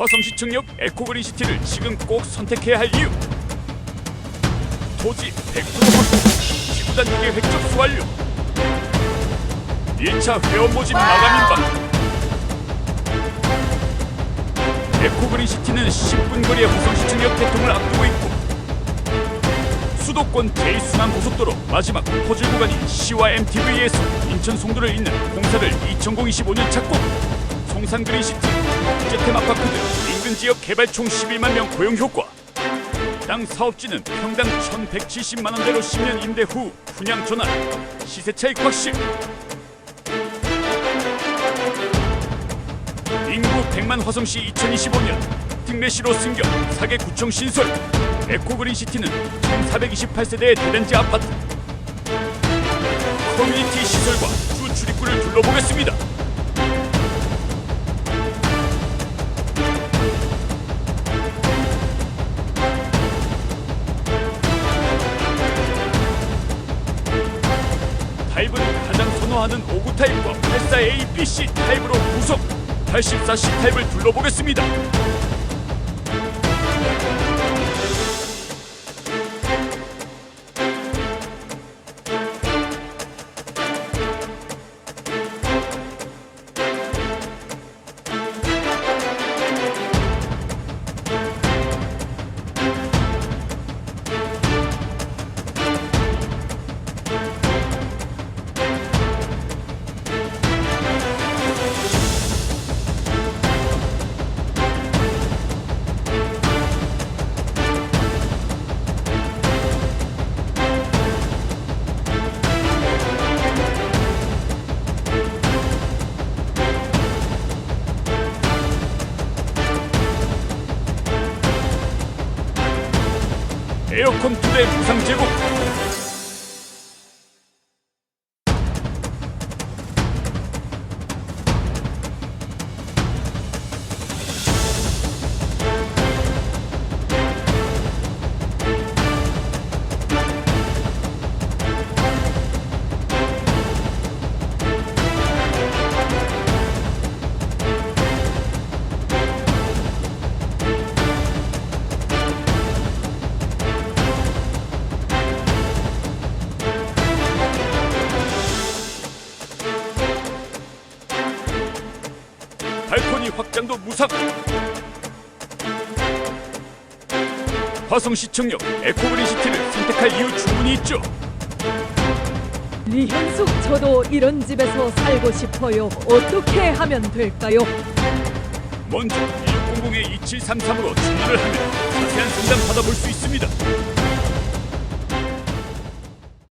화성시청역 에코그린시티를 지금 꼭 선택해야 할 이유. 토지 100% 확보 지구단 계획 접수 완료. 1차 회원 모집 마감 임박 에코그린시티는 10분 거리의 화성시청역 개통을 앞두고 있고 수도권 제1순환 고속도로 마지막 포질 구간인 시와 MTV에서 인천 송도를 잇는 공사를 2025년 착공 송산 그린시티 국제 테마 아파크 등 인근 지역 개발 총 11만 명 고용 효과. 땅 사업지는 평당 1,170만 원대로 10년 임대 후 분양 전환. 시세 차익 확실. 인구 100만 화성시 2025년 특례시로 승격 사계 구청 신설. 에코그린시티는 1428세대의 대단지 아파트. 커뮤니티 시설과 주 출입구를 둘러보겠습니다 선호하는 5구 타입과 84A, B, C 타입으로 구성 84C 타입을 둘러보겠습니다 에어컨 두대 무상 제공 발코니 확장도 무상 화성 시청역 에코그린시티를 선택할 이유 충분히 있죠 리현숙 저도 이런 집에서 살고 싶어요. 어떻게 하면 될까요? 먼저 100-2733으로 전화를 하면 자세한 상담 받아볼 수 있습니다